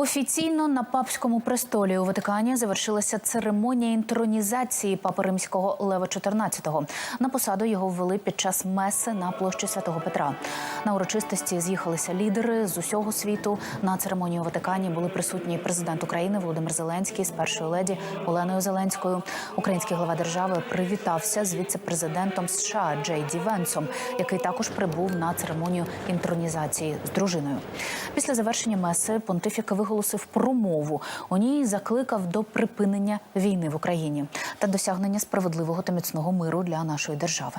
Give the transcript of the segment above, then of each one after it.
Офіційно на папському престолі у Ватикані завершилася церемонія інтронізації папи римського Лева XIV. На посаду його ввели під час меси на площі Святого Петра. На урочистості з'їхалися лідери з усього світу. На церемонії у Ватикані були присутні президент України Володимир Зеленський з першою леді Оленою Зеленською. Український глава держави привітався з віце-президентом США Джей Ді Венсом, який також прибув на церемонію інтронізації з дружиною. Після завершення меси понтифік виголосив промову. У ній закликав до припинення війни в Україні та досягнення справедливого та міцного миру для нашої держави.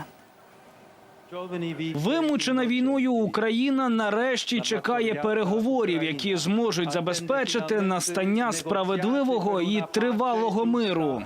Вимучена війною Україна нарешті чекає переговорів, які зможуть забезпечити настання справедливого і тривалого миру.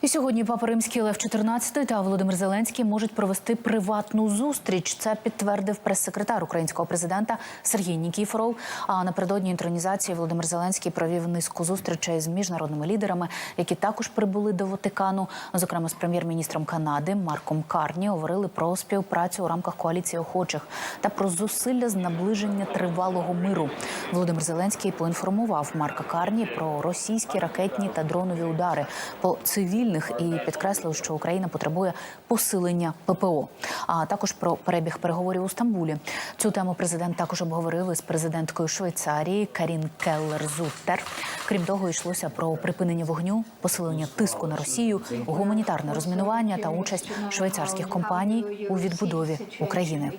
І сьогодні папа римський Лев XIV та Володимир Зеленський можуть провести приватну зустріч. Це підтвердив прес-секретар українського президента Сергій Нікіфоров. А напередодні інтронізації Володимир Зеленський провів низку зустрічей з міжнародними лідерами, які також прибули до Ватикану. Зокрема, з прем'єр-міністром Канади Марком Карні говорили про співпрацю у рамках коаліції охочих та про зусилля з наближення тривалого миру. Володимир Зеленський поінформував Марка Карні про російські ракетні та дронові удари по цивільних і підкреслив, що Україна потребує посилення ППО, а також про перебіг переговорів у Стамбулі. Цю тему президент також обговорив із президенткою Швейцарії Карін Келлер Зуттер. Крім того, йшлося про припинення вогню, посилення тиску на Росію, гуманітарне розмінування та участь швейцарських компаній у відбудові України.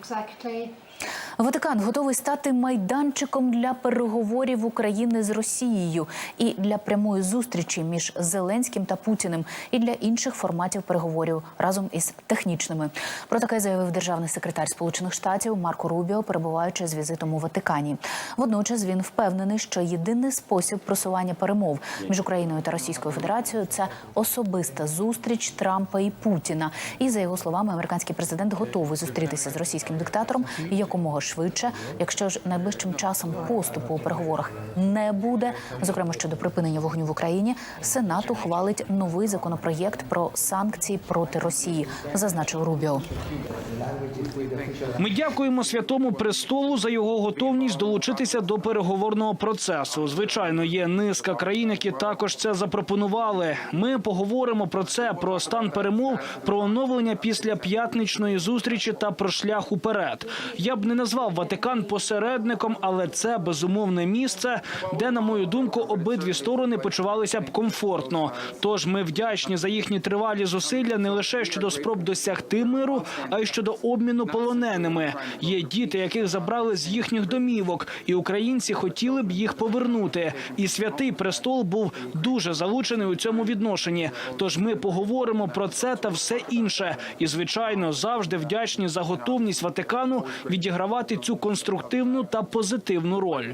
Ватикан готовий стати майданчиком для переговорів України з Росією і для прямої зустрічі між Зеленським та Путіним, і для інших форматів переговорів разом із технічними. Про таке заявив державний секретар Сполучених Штатів Марко Рубіо, перебуваючи з візитом у Ватикані. Водночас він впевнений, що єдиний спосіб просування перемов між Україною та Російською Федерацією це особиста зустріч Трампа і Путіна. І за його словами, американський президент готовий зустрітися з російським диктатором якомога швидше. Якщо ж найближчим часом поступу у переговорах не буде, зокрема щодо припинення вогню в Україні, Сенат ухвалить новий законопроєкт про санкції проти Росії, зазначив Рубіо. Ми дякуємо святому престолу за його готовність долучитися до переговорного процесу. Звичайно, є низка країн, які також це запропонували. Ми поговоримо про це, про стан перемов, про оновлення після п'ятничної зустрічі та про шлях уперед. Я б не назвав Ватикан посередником, але це безумовне місце, де, на мою думку, обидві сторони почувалися б комфортно. Тож ми вдячні за їхні тривалі зусилля не лише щодо спроб досягти миру, а й щодо обміну полоненими. Є діти, яких забрали з їхніх домівок, і українці хотіли б їх повернути. І святий престол був дуже залучений у цьому відношенні. Тож ми поговоримо про це та все інше. І звичайно, завжди вдячні за готовність Ватикану відігравати цю конструктивну та позитивну роль.